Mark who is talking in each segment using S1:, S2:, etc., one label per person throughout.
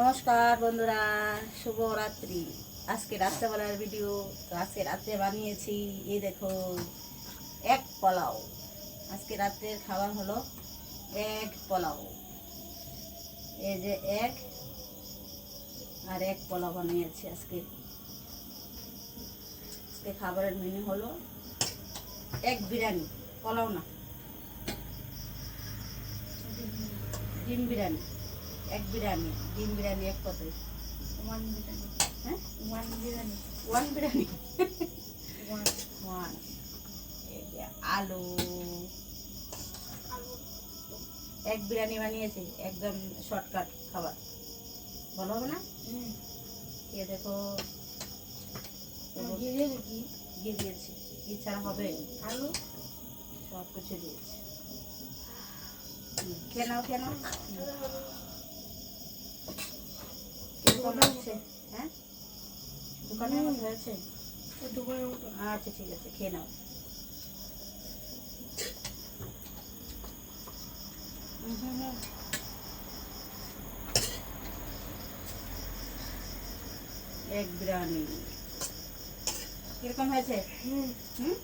S1: নমস্কার বন্ধুরা, শুভরাত্রি। আজকে রাত্রেবেলার ভিডিও তো আজকে রাত্রে বানিয়েছি, এই দেখো, এক পোলাও। আজকে রাত্রের খাবার হলো এক পোলাও। এই যে এক আর এক পোলাও বানিয়েছি আজকে। আজকে খাবারের মেনু হলো এক বিরিয়ানি, পোলাও না। ডিম বিরিয়ানি। এক বিরিয়ানি ডিম বিরিয়ানি এক কত
S2: ওয়ান বিরিয়ানি।
S1: হ্যাঁ?
S2: One biryani.
S1: One biryani?
S2: One.
S1: One. আলু। এক বিরিয়ানি বানিয়েছি একদম শর্টকাট খাবার। ভালো হবে না? এ দেখো
S2: দিয়ে
S1: দিয়েছি কি? ছাড়া হবে।
S2: আলু?
S1: সব কিছু দিয়েছি। হুম, খেয়ে নাও খেয়ে নাও কীরকম লাগছে হ্যাঁ? দোকানের হয়েছে? আচ্ছা ঠিক আছে খেয়ে নাও। এক বিরিয়ানি। কীরকম হয়েছে?
S2: হুম।
S1: হুম?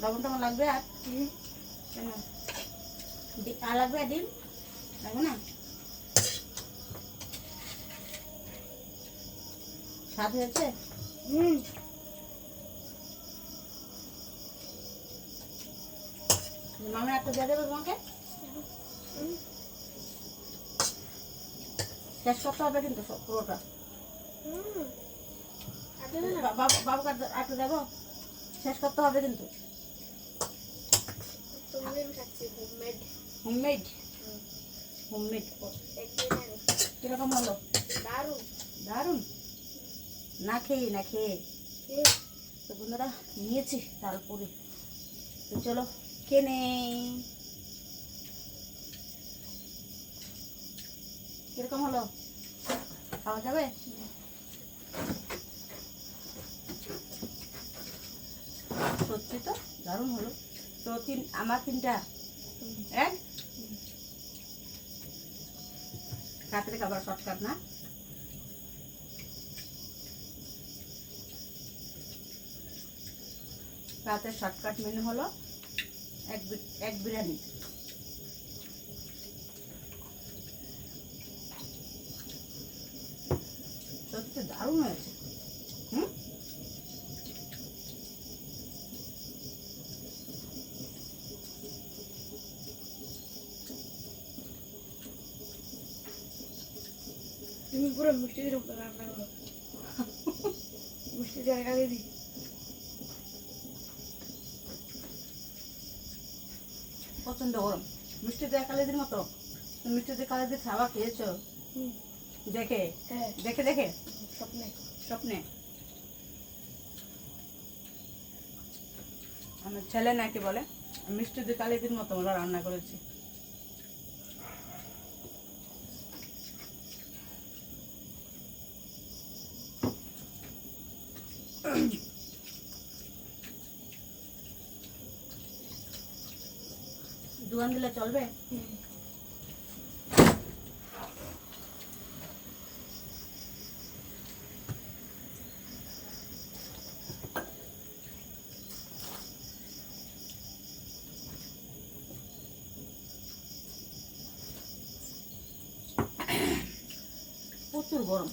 S1: লবণ টবণ লাগবে আর? কেন? আর লাগবে ডিম? লাগবে না? স্বাদ হয়েছে
S2: হুম।
S1: মামা একটা দিয়ে দেবে তোমাকে? শেষ করতে হবে কিন্তু পুরোটা। বাবু একটু দেবো? শেষ করতে হবে কিন্তু।
S2: হোমমেড
S1: হোমমেড কীরকম হলো?
S2: দারুণ।
S1: দারুণ? না খেয়ে না খেয়ে। তো বন্ধুরা, নিয়েছি তারপরে। তো চলো কেনে কীরকম হলো? খাওয়া যাবে? সত্যি তো, দারুণ হলো। তো তিন, আমার তিনটা। এক? রাত্রে খাবার শর্টকাট না? রাতের শর্টকাট মেনু হলো এক এক বিরিয়ানি। সত্যি দারুণ হয়েছে।
S2: তুমি পুরো মিষ্টি দিয়ে রান্না করো। মিষ্টি দিয়ে একা দিই
S1: গরম। মিষ্টি দেয় কালেদের মতো। মিষ্টি দিয়ে কালেদের খাবার খেয়েছো? দেখে?
S2: হ্যাঁ।
S1: দেখে দেখে?
S2: স্বপ্নে।
S1: স্বপ্নে? আমার ছেলে নাকি বলে মিষ্টি দিয়ে কালেদের মতো ওরা রান্না করেছি। দুয়ান দিলে চলবে? প্রচুর গরম।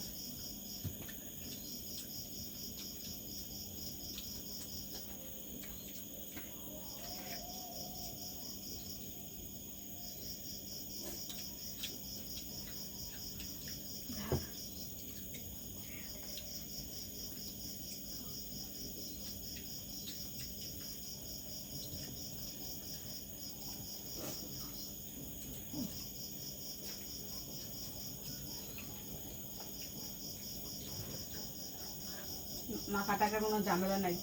S1: মাখা টাকার কোনো ঝামেলা নাই।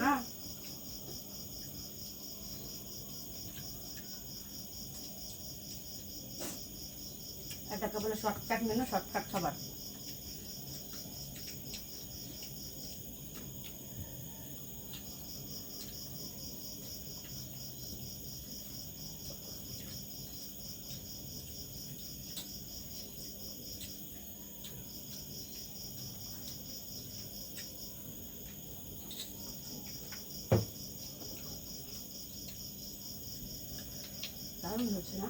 S1: না? এটাকে বলে শর্টকাট মেনু শর্টকাট খাবার হচ্ছে না।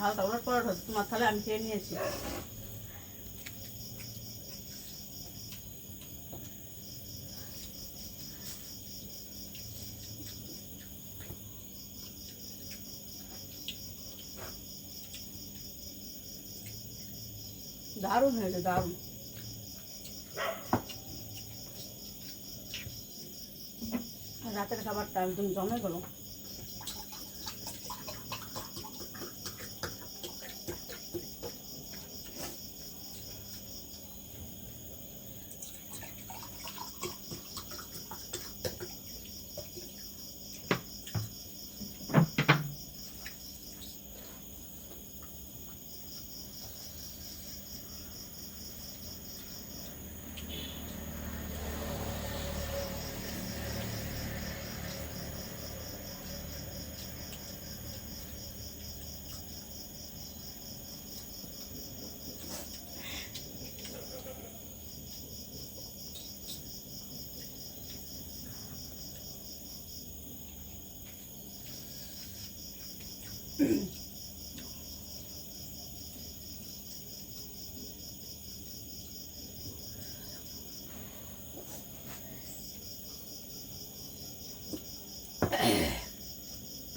S1: হালকা পরোটা হচ্ছে। তোমার তাহলে আমি খেয়ে নিয়েছি। দারুণ হয়েছে দারুণ। রাতের খাবারটা একদম জমে গেল।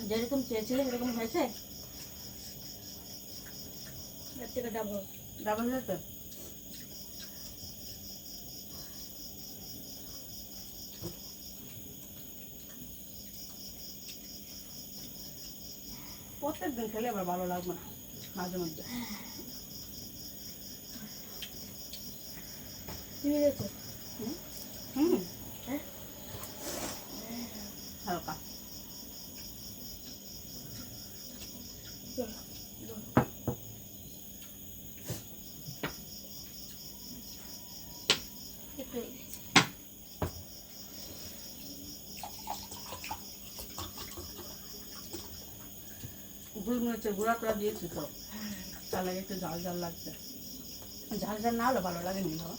S1: যেরকম চেয়েছিলে সেরকম হয়েছে?
S2: এর থেকে ডাবল
S1: ডাবল হয়েছে প্রত্যেক দিন খেলে আবার ভালো লাগবে না মাঝে মধ্যে। হুম।
S2: হ্যাঁ।
S1: হালকা।
S2: এই গেছে।
S1: দিয়েছি তো তাহলে একটু ঝাল ঝাল লাগছে ঝাল ঝাল না হলে ভালো লাগেনি বাবা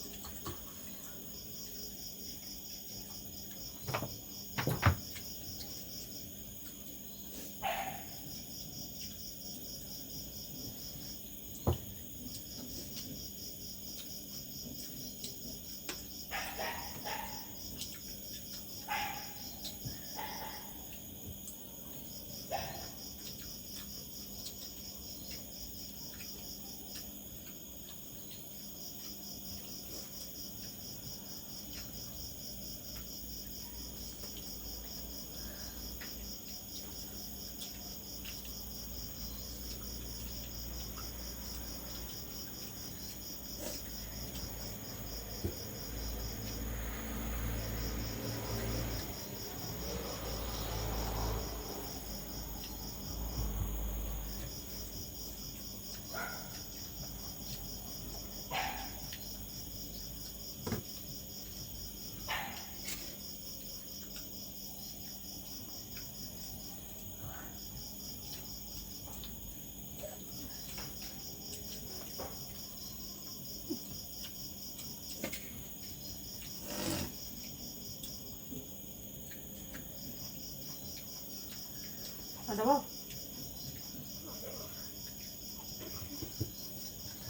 S1: দেবো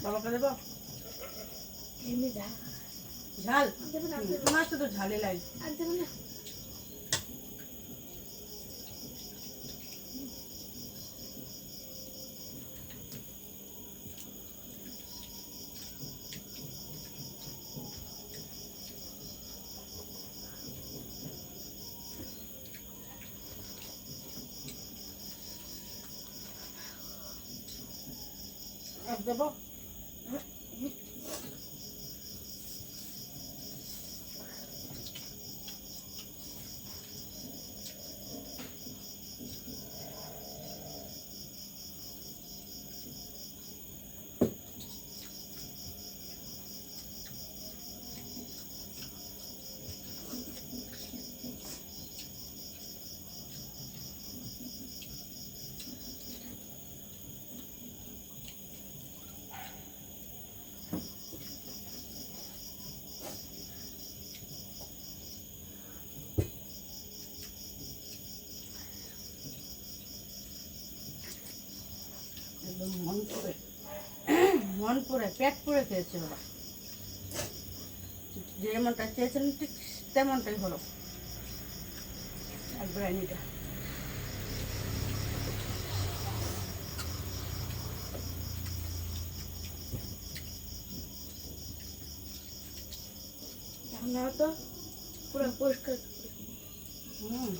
S1: বাবাকে দেবো? ঝাল? তোমার শুধু ঝালই লাগে।
S2: আর দেবে না।
S1: দেবো পুরে পেট পুরে খেয়েছে ওরা। যেমনটা চেয়েছেন ঠিক তেমনটাই হলো। এক বিরিয়ানিটা।
S2: তো পুরো পরিষ্কার।
S1: হুম।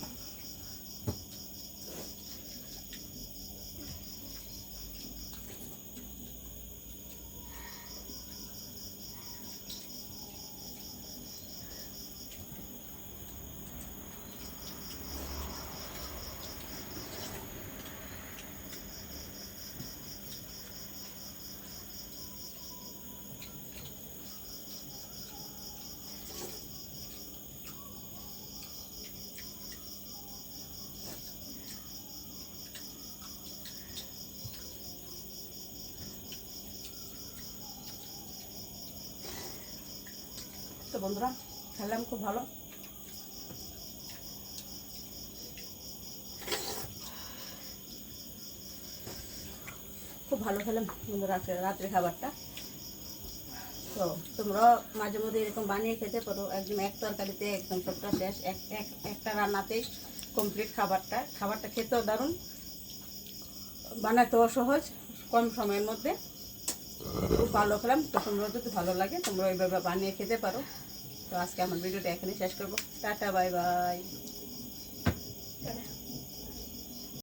S1: বন্ধুরা, খেলাম খুব ভালো। খুব ভালো খেলাম বন্ধুরা আজকে রাত্রে খাবারটা। তো তোমরা মাঝে মধ্যে এরকম বানিয়ে খেতে পারো। একদম এক তরকারিতে একদম সবটা শেষ। এক এক একটা রান্নাতেই কমপ্লিট খাবারটা। খাবারটা খেতেও দারুণ। বানাতেও সহজ, কম সময়ের মধ্যে। খুব ভালো খেলাম। তো তোমরা যদি ভালো লাগে তোমরা ওইভাবে বানিয়ে খেতে পারো। তো আজকে আমার ভিডিওটা এখানে শেষ করব। Tata bye bye.